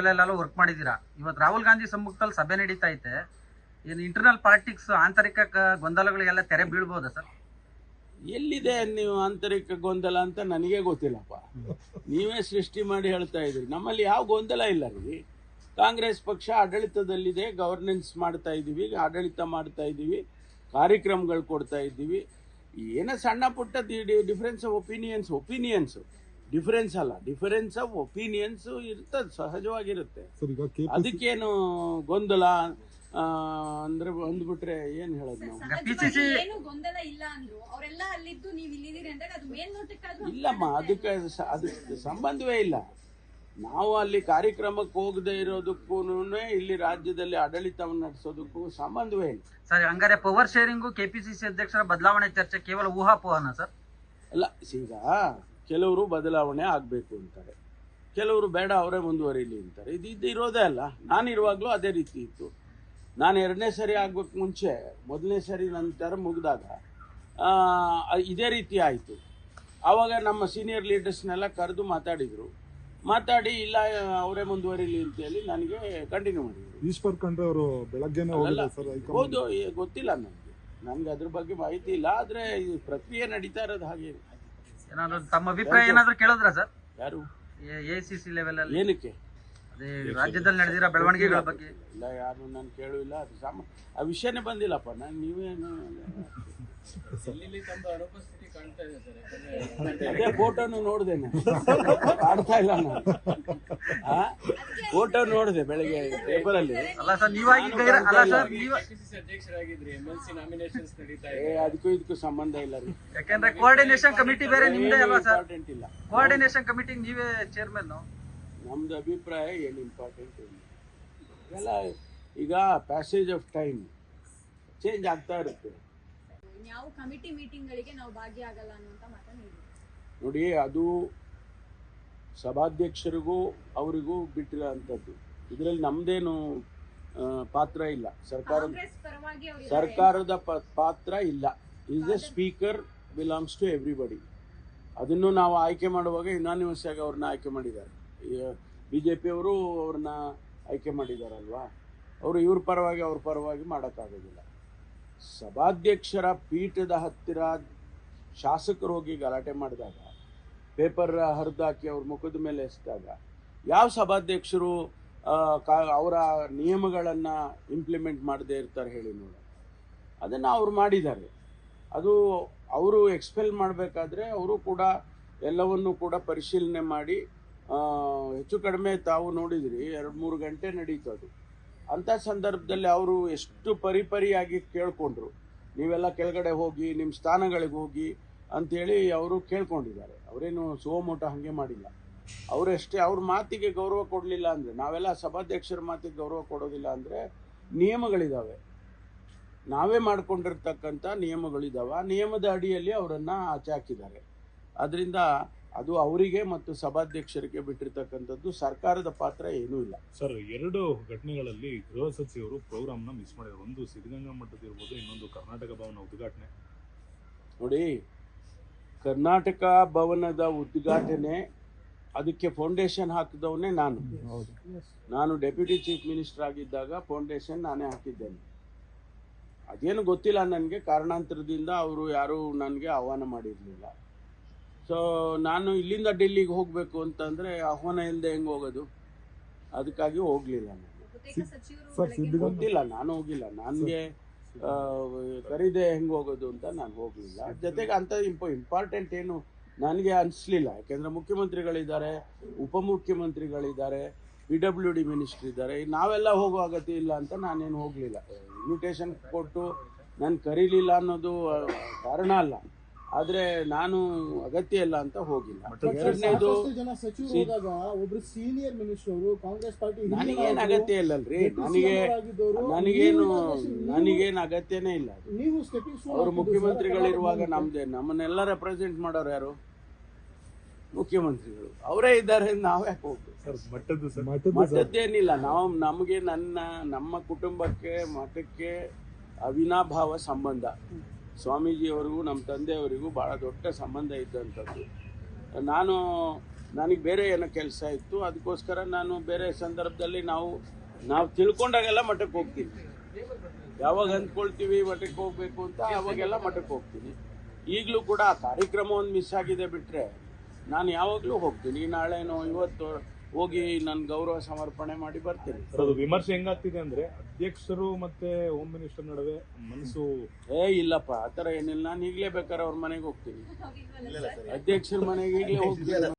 L ಎಲ್ಲ work ಮಾಡಿದ್ದೀರಾ? ಇವತ್ತು ರಾಹುಲ್ ಗಾಂಧಿ ಸಮ್ಮುಖದಲ್ಲಿ ಸಭೆ ನಡೀತಾ ಐತೆ. ಏನು ಇಂಟರ್ನಲ್ ಪಾಲಿಟಿಕ್ಸ್ ಆಂತರಿಕ ಗೊಂದಲಗಳಿಗೆಲ್ಲ ತೆರೆ ಬೀಳ್ಬೋದಾ ಸರ್? ಎಲ್ಲಿದೆ ನೀವು ಆಂತರಿಕ ಗೊಂದಲ ಅಂತ ನನಗೆ ಗೊತ್ತಿಲ್ಲಪ್ಪ. ನೀವೇ ಸೃಷ್ಟಿ ಮಾಡಿ ಹೇಳ್ತಾ ಇದ್ರಿ ನಮ್ಮಲ್ಲಿ ಯಾವ ಗೊಂದಲ ಇಲ್ಲ ರೀ. ಕಾಂಗ್ರೆಸ್ ಪಕ್ಷ ಆಡಳಿತದಲ್ಲಿದೆ ಗವರ್ನೆನ್ಸ್ ಮಾಡ್ತಾ ಇದ್ದೀವಿ, ಆಡಳಿತ ಮಾಡ್ತಾ ಇದ್ದೀವಿ, ಕಾರ್ಯಕ್ರಮಗಳು ಕೊಡ್ತಾ ಇದ್ದೀವಿ. ಏನೋ ಸಣ್ಣ ಪುಟ್ಟ difference of opinions opinions difference ಅಲ್ಲ. ಡಿಫರೆನ್ಸ್ ಆಫ್ ಒಪಿನಿಯನ್ಸ್ ಇರ್ತದೆ ಸಹಜವಾಗಿರುತ್ತೆ. ಸರ್ ಈಗ ಕೆ ಅದಕ್ಕೇನು ಗೊಂದಲ? ಆ, ಅಂದ್ರೆ ಬಂದ್ಬಿಟ್ರೆ ಏನು ಹೇಳೋದು ನಾವು? PCC ಏನು ಗೊಂದಲ ಇಲ್ಲ ಅಂದ್ರು ಅವರೆಲ್ಲ ಅಲ್ಲಿದ್ದು ನೀವ್ ಇಲ್ಲಿದ್ದೀರಿ ಅಂದಾಗ ಅದು ಮೇಲ್ನೋಟಕ್ಕಾದ್ರೂ ಇಲ್ಲಮ್ಮ ಅದಕ್ಕೆ ಸ- ಅದಕ್ಕೆ ಸಂಬಂಧವೇ ಇಲ್ಲ. ನಾವು ಅಲ್ಲಿ ಕಾರ್ಯಕ್ರಮಕ್ಕೆ ಹೋಗದೆ ಇರೋದಕ್ಕೂ ಇಲ್ಲಿ ರಾಜ್ಯದಲ್ಲಿ ಆಡಳಿತವನ್ನು ನಡೆಸೋದಕ್ಕೂ ಸಂಬಂಧವೇ ಇಲ್ಲ. ಸರ್ ಹಂಗಾರೆ ಪವರ್ ಶೇರಿಂಗು ಕೆಪಿಸಿಸಿ ಅಧ್ಯಕ್ಷರ ಬದಲಾವಣೆ ಚರ್ಚೆ ಕೇವಲ ಊಹಾಪೋಹನ ಸರ್ ಅಲ್ಲ ಈಗ ಕೆಲವರು ಬದಲಾವಣೆ ಆಗಬೇಕು ಅಂತಾರೆ. ಕೆಲವರು ಬೇಡ ಅವರೇ ಮುಂದುವರಿಲಿ ಅಂತಾರೆ. ಇದು ಇದು ಇರೋದೇ ಅಲ್ಲ. ನಾನು ಇರುವಾಗಲೂ ಅದೇ ರೀತಿ ಇತ್ತು. ನಾನು ಎರಡನೇ ಸರಿ ಆಗ್ಬೇಕು ಮುಂಚೆ ಮೊದಲನೇ ಸರಿ ನಂತರ ಟರ್ಮ್ ಮುಗಿದಾಗ ಇದೇ ರೀತಿ ಆಯಿತು. ಆವಾಗ ನಮ್ಮ ಸೀನಿಯರ್ ಲೀಡರ್ಸ್ನೆಲ್ಲ ಕರೆದು ಮಾತಾಡಿದರು. ಮಾತಾಡಿ ಇಲ್ಲ ಅವರೇ ಮುಂದುವರಿಲಿ ಅಂತ ಹೇಳಿ ನನಗೆ ಕಂಟಿನ್ಯೂ ಮಾಡಿದ್ರು. ಈಶ್ವರ್ ಖಂಡ್ರೆ ಅವರು ಬೆಳಗ್ಗೆನೇ ಹೌದು ಗೊತ್ತಿಲ್ಲ ನನಗೆ. ನನಗೆ ಅದ್ರ ಬಗ್ಗೆ ಮಾಹಿತಿ ಇಲ್ಲ. ಆದರೆ ಈ ಪ್ರಕ್ರಿಯೆ ನಡೀತಾ ಇರೋದು ಹಾಗೆ. ಏನಾದ್ರು ತಮ್ಮ ಅಭಿಪ್ರಾಯ ಏನಾದ್ರು ಕೇಳಿದ್ರ ಸರ್? ಯಾರು? ಎ ಸಿ ಸಿ ಲೆವೆಲ್ ಅಲ್ಲಿ. ಏನಕ್ಕೆ? ರಾಜ್ಯದಲ್ಲಿ ನಡೆದಿರೋ ಬೆಳವಣಿಗೆಗಳ ಬಗ್ಗೆ. ಇಲ್ಲ ಯಾರು ನಾನು ಕೇಳುವಿಲ್ಲ ಅದು ಸಾಮ ಆ ವಿಷಯನೇ ಬಂದಿಲ್ಲಪ್ಪ ನಾನು ನೀವೇನು ಅದೇ ಫೋಟೋನು ನೋಡಿದೆ ಇಲ್ಲ ನಾನು. ಫೋಟೋ ನೋಡಿದೆ ಬೆಳಗ್ಗೆ ಅಲ್ಲ. ಸರ್ ನೀವಾಗಿ ಅಲ್ಲ ಸರ್ ನೀವ ಏ ಅದಕ್ಕೂ ಇದಕ್ಕೂ ಸಂಬಂಧ ಇಲ್ಲ ರೀ. ಯಾಕಂದ್ರೆ ಕೋಆರ್ಡಿನೇಷನ್ ಕಮಿಟಿ ಬೇರೆ ನಿಮ್ದೇ ಅಲ್ವಾ ಸರ್? ಕೋಆರ್ಡಿನೇಷನ್ ಕಮಿಟಿ ನೀವೇ ಚೇರ್ಮನ್ ನಮ್ದು ಅಭಿಪ್ರಾಯ ಏನು ಇಂಪಾರ್ಟೆಂಟ್ ಇಲ್ಲ. ಎಲ್ಲ ಈಗ ಪ್ಯಾಸೇಜ್ ಆಫ್ ಟೈಮ್ ಚೇಂಜ್ ಆಗ್ತಾ ಇರುತ್ತೆ. ಕಮಿಟಿ ನಾವು ಭಾಗಿಯಾಗಲ್ಲ ಮಾತನ್ನ ನೋಡಿ ಅದು ಸಭಾಧ್ಯಕ್ಷರಿಗೂ ಅವರಿಗೂ ಬಿಟ್ಟಿರೋ ಅಂಥದ್ದು. ಇದರಲ್ಲಿ ನಮ್ದೇನು ಪಾತ್ರ ಇಲ್ಲ. ಸರ್ಕಾರ ಸರ್ಕಾರದ ಪಾತ್ರ ಇಲ್ಲ. Is the speaker belongs to everybody ಅದನ್ನು ನಾವು ಆಯ್ಕೆ ಮಾಡುವಾಗ ಯುನಾನಿಮಸ್ ಆಗಿ ಅವ್ರನ್ನ ಆಯ್ಕೆ ಮಾಡಿದ್ದಾರೆ. ಬಿ ಜೆ ಪಿಯವರು ಅವ್ರನ್ನ ಆಯ್ಕೆ ಮಾಡಿದಾರಲ್ವಾ? ಅವರು ಇವ್ರ ಪರವಾಗಿ, ಅವ್ರ ಪರವಾಗಿ ಮಾಡೋಕ್ಕಾಗೋದಿಲ್ಲ. ಸಭಾಧ್ಯಕ್ಷರ ಪೀಠದ ಹತ್ತಿರ ಶಾಸಕರು ಹೋಗಿ ಗಲಾಟೆ ಮಾಡಿದಾಗ, ಪೇಪರ್ ಹರಿದಾಕಿ ಅವ್ರ ಮುಖದ ಮೇಲೆ ಎಸ್ದಾಗ, ಯಾವ ಸಭಾಧ್ಯಕ್ಷರು ಅವರ ನಿಯಮಗಳನ್ನು ಇಂಪ್ಲಿಮೆಂಟ್ ಮಾಡದೇ ಇರ್ತಾರೆ ಹೇಳಿ ನೋಡ. ಅದನ್ನು ಅವ್ರು ಮಾಡಿದ್ದಾರೆ. ಅದು ಅವರು ಎಕ್ಸ್ಪೆಲ್ ಮಾಡಬೇಕಾದ್ರೆ ಅವರು ಕೂಡ ಎಲ್ಲವನ್ನು ಕೂಡ ಪರಿಶೀಲನೆ ಮಾಡಿ ಹೆಚ್ಚು ಕಡಿಮೆ ತಾವು ನೋಡಿದ್ರಿ, ಎರಡು ಮೂರು ಗಂಟೆ ನಡೀತದು ಅದು. ಅಂಥ ಸಂದರ್ಭದಲ್ಲಿ ಅವರು ಎಷ್ಟು ಪರಿಪರಿಯಾಗಿ ಕೇಳಿಕೊಂಡ್ರು. ನೀವೆಲ್ಲ ಕೆಳಗಡೆ ಹೋಗಿ ನಿಮ್ಮ ಸ್ಥಾನಗಳಿಗೆ ಹೋಗಿ ಅಂತೇಳಿ ಅವರು ಕೇಳ್ಕೊಂಡಿದ್ದಾರೆ. ಅವರೇನು ಸೋಮೋಟ ಹಾಗೆ ಮಾಡಿಲ್ಲ. ಅವರಷ್ಟೇ, ಅವ್ರ ಮಾತಿಗೆ ಗೌರವ ಕೊಡಲಿಲ್ಲ ಅಂದರೆ, ನಾವೆಲ್ಲ ಸಭಾಧ್ಯಕ್ಷರ ಮಾತಿಗೆ ಗೌರವ ಕೊಡೋದಿಲ್ಲ ಅಂದರೆ ನಿಯಮಗಳಿದ್ದಾವೆ ನಾವೇ ಮಾಡಿಕೊಂಡಿರ್ತಕ್ಕಂಥ ನಿಯಮಗಳಿದ್ದಾವೆ ಆ ನಿಯಮದ ಅಡಿಯಲ್ಲಿ ಅವರನ್ನು ಆಚೆ ಹಾಕಿದ್ದಾರೆ. ಅದರಿಂದ ಅದು ಅವರಿಗೆ ಮತ್ತು ಸಭಾಧ್ಯಕ್ಷರಿಗೆ ಬಿಟ್ಟಿರ್ತಕ್ಕಂಥದ್ದು ಸರ್ಕಾರದ ಪಾತ್ರ ಏನೂ ಇಲ್ಲ. ಸರ್ ಎರಡು ಘಟನೆಗಳಲ್ಲಿ ಗೃಹ ಸಚಿವರು ಪ್ರೋಗ್ರಾಮ್ನ ಮಿಸ್ ಮಾಡಿದ್ರು. ಒಂದು ಸಿದ್ಧಗಂಗಾ ಮಠದ ಇರ್ಬೋದು ಇನ್ನೊಂದು ಕರ್ನಾಟಕ ಭವನ ಉದ್ಘಾಟನೆ. ನೋಡಿ ಕರ್ನಾಟಕ ಭವನದ ಉದ್ಘಾಟನೆ ಅದಕ್ಕೆ ಫೌಂಡೇಶನ್ ಹಾಕಿದವನೇ ನಾನು. ಹೌದು. ನಾನು ಡೆಪ್ಯೂಟಿ ಚೀಫ್ ಮಿನಿಸ್ಟರ್ ಆಗಿದ್ದಾಗ ಫೌಂಡೇಶನ್ ನಾನೇ ಹಾಕಿದ್ದೇನೆ. ಅದೇನು ಗೊತ್ತಿಲ್ಲ ನನಗೆ. ಕಾರಣಾಂತರದಿಂದ ಅವರು ಯಾರೂ ನನಗೆ ಆಹ್ವಾನ ಮಾಡಿರಲಿಲ್ಲ. ಸೊ ನಾನು ಇಲ್ಲಿಂದ ಡೆಲ್ಲಿಗೆ ಹೋಗಬೇಕು ಅಂತಂದರೆ ಆಹ್ವಾನ ಇಲ್ಲದೆ ಹೆಂಗೆ ಹೋಗೋದು? ಅದಕ್ಕಾಗಿ ಹೋಗಲಿಲ್ಲ ನಾನು. ಗೊತ್ತಿಲ್ಲ ನಾನು ಹೋಗಿಲ್ಲ. ನನಗೆ ಕರೀದೆ ಹೆಂಗೆ ಹೋಗೋದು ಅಂತ ನಾನು ಹೋಗಲಿಲ್ಲ. ಜೊತೆಗೆ ಅಂತ ಇಂಪ ಇಂಪಾರ್ಟೆಂಟ್ ಏನು ನನಗೆ ಅನಿಸ್ಲಿಲ್ಲ. ಯಾಕೆಂದರೆ ಮುಖ್ಯಮಂತ್ರಿಗಳಿದ್ದಾರೆ ಉಪಮುಖ್ಯಮಂತ್ರಿಗಳಿದ್ದಾರೆ ಪಿ ಡಬ್ಲ್ಯೂ ಡಿ ಮಿನಿಸ್ಟ್ರ್ ಇದ್ದಾರೆ. ನಾವೆಲ್ಲ ಹೋಗೋ ಅಗತ್ಯ ಇಲ್ಲ ಅಂತ ನಾನೇನು ಹೋಗಲಿಲ್ಲ. ಇನ್ವಿಟೇಷನ್ ಕೊಟ್ಟು ನಾನು ಕರೀಲಿಲ್ಲ ಅನ್ನೋದು ಕಾರಣ ಅಲ್ಲ. ಆದರೆ ನಾನು ಅಗತ್ಯ ಇಲ್ಲ ಅಂತ ಹೋಗಿಲ್ಲ. ಒಬ್ರು ಸೀನಿಯರ್ ಮಿನಿಸ್ಟರ್ ಅವರು ಕಾಂಗ್ರೆಸ್ ಪಾರ್ಟಿ ನನಗೇನು ಅಗತ್ಯ ಇಲ್ಲಲ್ರಿ. ನನಗೆ ನನಗೇನು ನನಗೇನು ಅಗತ್ಯನೇ ಇಲ್ಲ ನೀವು ಅವರು ಮುಖ್ಯಮಂತ್ರಿಗಳಿರುವಾಗ ನಮ್ದೇ ನಮ್ಮನ್ನೆಲ್ಲ ರೆಪ್ರೆಸೆಂಟ್ ಮಾಡೋರು ಯಾರು? ಮುಖ್ಯಮಂತ್ರಿಗಳು. ಅವರೇ ಇದ್ದಾರೆ ನಾವೇ ಯಾಕೆ ಹೋಗ್ಬೇಕು? ಮಠದ್ದೇನಿಲ್ಲ ನಾವು ನಮಗೆ ನನ್ನ ನಮ್ಮ ಕುಟುಂಬಕ್ಕೆ ಮಠಕ್ಕೆ ಅವಿನಾಭಾವ ಸಂಬಂಧ. ಸ್ವಾಮೀಜಿಯವರಿಗೂ, ನಮ್ಮ ತಂದೆಯವರಿಗೂ ಭಾಳ ದೊಡ್ಡ ಸಂಬಂಧ ಇದ್ದಂಥದ್ದು. ನಾನು, ನನಗೆ ಬೇರೆ ಏನೋ ಕೆಲಸ ಇತ್ತು, ಅದಕ್ಕೋಸ್ಕರ ನಾನು ಬೇರೆ ಸಂದರ್ಭದಲ್ಲಿ ನಾವು ನಾವು ತಿಳ್ಕೊಂಡಾಗೆಲ್ಲ ಮಠಕ್ಕೆ ಹೋಗ್ತೀನಿ. ಯಾವಾಗ ಅಂದ್ಕೊಳ್ತೀವಿ ಮಠಕ್ಕೆ ಹೋಗ್ಬೇಕು ಅಂತ ಅವಾಗೆಲ್ಲ ಮಠಕ್ಕೆ ಹೋಗ್ತೀನಿ. ಈಗಲೂ ಕೂಡ ಆ ಕಾರ್ಯಕ್ರಮ ಒಂದು ಮಿಸ್ ಆಗಿದೆ ಬಿಟ್ಟರೆ ನಾನು ಯಾವಾಗಲೂ ಹೋಗ್ತೀನಿ. ನಾಳೆನೋ, ಇವತ್ತು ಹೋಗಿ ನನ್ನ ಗೌರವ ಸಮರ್ಪಣೆ ಮಾಡಿ ಬರ್ತೀನಿ. ಸರ್ ಅದು ವಿಮರ್ಶೆ ಹೆಂಗಾಗ್ತಿದೆ ಅಂದ್ರೆ ಅಧ್ಯಕ್ಷರು ಮತ್ತೆ ಹೋಮ್ ಮಿನಿಸ್ಟರ್ ನಡುವೆ ಮನಸ್ಸು ಏ ಇಲ್ಲಪ್ಪ ಆತರ ಏನಿಲ್ಲ. ನಾನು ಈಗಲೇ ಬೇಕಾದ್ರೆ ಅವ್ರ ಮನೆಗೆ ಹೋಗ್ತೀನಿ. ಅಧ್ಯಕ್ಷರ ಮನೆಗೆ ಈಗಲೇ ಹೋಗ್ತೀನಿ.